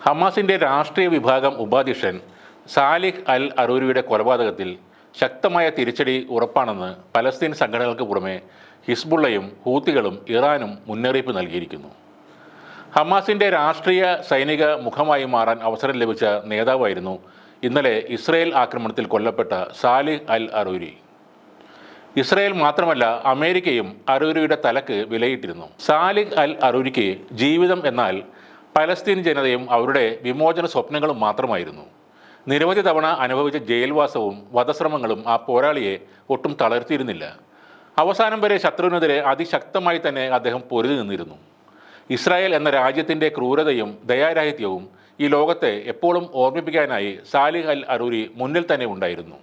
ഹമാസിന്റെ രാഷ്ട്രീയ വിഭാഗം ഉപാധ്യക്ഷൻ സാലിഹ് അൽ അറൂരിയുടെ കൊലപാതകത്തിൽ ശക്തമായ തിരിച്ചടി ഉറപ്പാണെന്ന് പലസ്തീൻ സംഘടനകൾക്ക് പുറമെ ഹിസ്ബുള്ളയും ഹൂത്തികളും ഇറാനും മുന്നറിയിപ്പ് നൽകിയിരിക്കുന്നു. ഹമാസിന്റെ രാഷ്ട്രീയ സൈനിക മുഖമായി മാറാൻ അവസരം ലഭിച്ച നേതാവായിരുന്നു ഇന്നലെ ഇസ്രയേൽ ആക്രമണത്തിൽ കൊല്ലപ്പെട്ട സാലിഹ് അൽ അറൂരി. ഇസ്രയേൽ മാത്രമല്ല അമേരിക്കയും അറൂരിയുടെ തലക്ക് വിലയിട്ടിരുന്നു. സാലിഹ് അൽ അറൂരിക്ക് ജീവിതം എന്നാൽ പലസ്തീൻ ജനതയും അവരുടെ വിമോചന സ്വപ്നങ്ങളും മാത്രമായിരുന്നു. നിരവധി തവണ അനുഭവിച്ച ജയിൽവാസവും വധശ്രമങ്ങളും ആ പോരാളിയെ ഒട്ടും തളർത്തിയിരുന്നില്ല. അവസാനം വരെ ശത്രുവിനെതിരെ അതിശക്തമായി തന്നെ അദ്ദേഹം പൊരുതി നിന്നിരുന്നു. ഇസ്രായേൽ എന്ന രാജ്യത്തിന്റെ ക്രൂരതയും ദയാരാഹിത്യവും ഈ ലോകത്തെ എപ്പോഴും ഓർമ്മിപ്പിക്കാനായി സാലിഹ് അൽ അറൂരി മുന്നിൽ തന്നെ ഉണ്ടായിരുന്നു.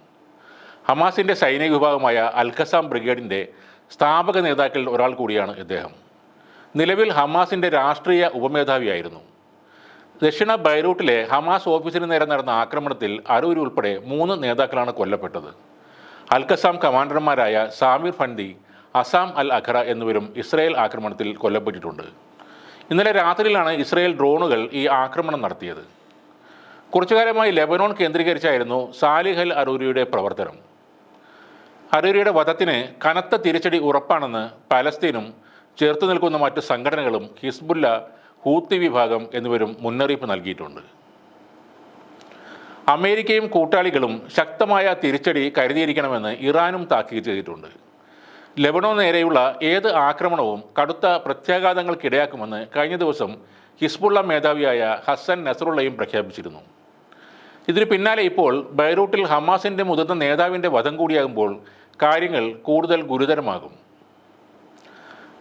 ഹമാസിന്റെ സൈനിക വിഭാഗമായ അൽഖസാം ബ്രിഗേഡിന്റെ സ്ഥാപക നേതാക്കളിൽ ഒരാൾ കൂടിയാണ് ഇദ്ദേഹം. നിലവിൽ ഹമാസിന്റെ രാഷ്ട്രീയ ഉപമേധാവിയായിരുന്നു. ദക്ഷിണ ബൈറൂട്ടിലെ ഹമാസ് ഓഫീസിന് നേരെ നടന്ന ആക്രമണത്തിൽ അരൂരി ഉൾപ്പെടെ മൂന്ന് നേതാക്കളാണ് കൊല്ലപ്പെട്ടത്. Al Qassam കമാൻഡർമാരായ Samir Fandi Azzam Al Aqra എന്നിവരും ഇസ്രയേൽ ആക്രമണത്തിൽ കൊല്ലപ്പെട്ടിട്ടുണ്ട്. ഇന്നലെ രാത്രിയിലാണ് ഇസ്രയേൽ ഡ്രോണുകൾ ഈ ആക്രമണം നടത്തിയത്. കുറച്ചുകാലമായി ലെബനോൺ കേന്ദ്രീകരിച്ചായിരുന്നു സാലിഹൽ അൽ അറൂരിയുടെ പ്രവർത്തനം. അറൂരിയുടെ വധത്തിന് കനത്ത തിരിച്ചടി ഉറപ്പാണെന്ന് പലസ്തീനും ചേർത്ത് നിൽക്കുന്ന മറ്റ് സംഘടനകളും ഹിസ്ബുല്ല ഹൂത്തി വിഭാഗം എന്നിവരും മുന്നറിയിപ്പ് നൽകിയിട്ടുണ്ട്. അമേരിക്കയും കൂട്ടാളികളും ശക്തമായ തിരിച്ചടി കരുതിയിരിക്കണമെന്ന് ഇറാനും താക്കീത് ചെയ്തിട്ടുണ്ട്. ലെബനോൺ നേരെയുള്ള ഏത് ആക്രമണവും കടുത്ത പ്രത്യാഘാതങ്ങൾക്കിടയാക്കുമെന്ന് കഴിഞ്ഞ ദിവസം ഹിസ്ബുള്ള മേധാവിയായ ഹസൻ നസറുള്ളയും പ്രഖ്യാപിച്ചിരുന്നു. ഇതിന് പിന്നാലെ ഇപ്പോൾ ബൈറൂട്ടിൽ ഹമാസിന്റെ മുതിർന്ന നേതാവിന്റെ വധം കൂടിയാകുമ്പോൾ കാര്യങ്ങൾ കൂടുതൽ ഗുരുതരമാകും.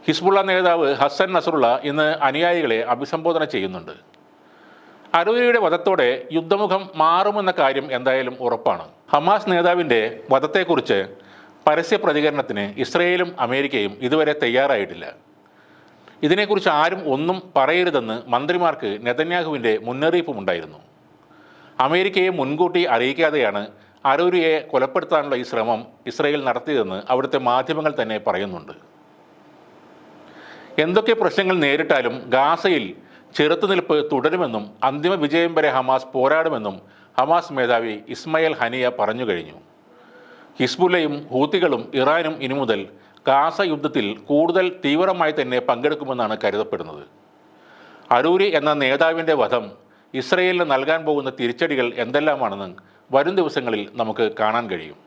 ഹിസ്ബുള്ള നേതാവ് ഹസൻ നസറുള്ള ഇന്ന് അനുയായികളെ അഭിസംബോധന ചെയ്യുന്നുണ്ട്. അരൂരിയുടെ വധത്തോടെ യുദ്ധമുഖം മാറുമെന്ന കാര്യം എന്തായാലും ഉറപ്പാണ്. ഹമാസ് നേതാവിന്റെ വധത്തെക്കുറിച്ച് പരസ്യ പ്രതികരണത്തിന് ഇസ്രയേലും അമേരിക്കയും ഇതുവരെ തയ്യാറായിട്ടില്ല. ഇതിനെക്കുറിച്ച് ആരും ഒന്നും പറയരുതെന്ന് മന്ത്രിമാർക്ക് നെതന്യാഹുവിന്റെ മുന്നറിയിപ്പുമുണ്ടായിരുന്നു. അമേരിക്കയെ മുൻകൂട്ടി അറിയിക്കാതെയാണ് അരൂരിയെ കൊലപ്പെടുത്താനുള്ള ഈ ശ്രമം ഇസ്രയേൽ നടത്തിയതെന്ന് അവിടുത്തെ മാധ്യമങ്ങൾ തന്നെ പറയുന്നുണ്ട്. എന്തൊക്കെ പ്രശ്നങ്ങൾ നേരിട്ടാലും ഗാസയിൽ ചെറുത്തുനിൽപ്പ് തുടരുമെന്നും അന്തിമ വിജയം വരെ ഹമാസ് പോരാടുമെന്നും ഹമാസ് മേധാവി ഇസ്മയിൽ ഹനിയ പറഞ്ഞു കഴിഞ്ഞു. ഹിസ്ബുല്ലയും ഹൂത്തികളും ഇറാനും ഇനി മുതൽ ഗാസ യുദ്ധത്തിൽ കൂടുതൽ തീവ്രമായി തന്നെ പങ്കെടുക്കുമെന്നാണ് കരുതപ്പെടുന്നത്. അരൂരി എന്ന നേതാവിന്റെ വധം ഇസ്രയേലിന് നൽകാൻ പോകുന്ന തിരിച്ചടികൾ എന്തെല്ലാമാണെന്ന് വരും ദിവസങ്ങളിൽ നമുക്ക് കാണാൻ കഴിയും.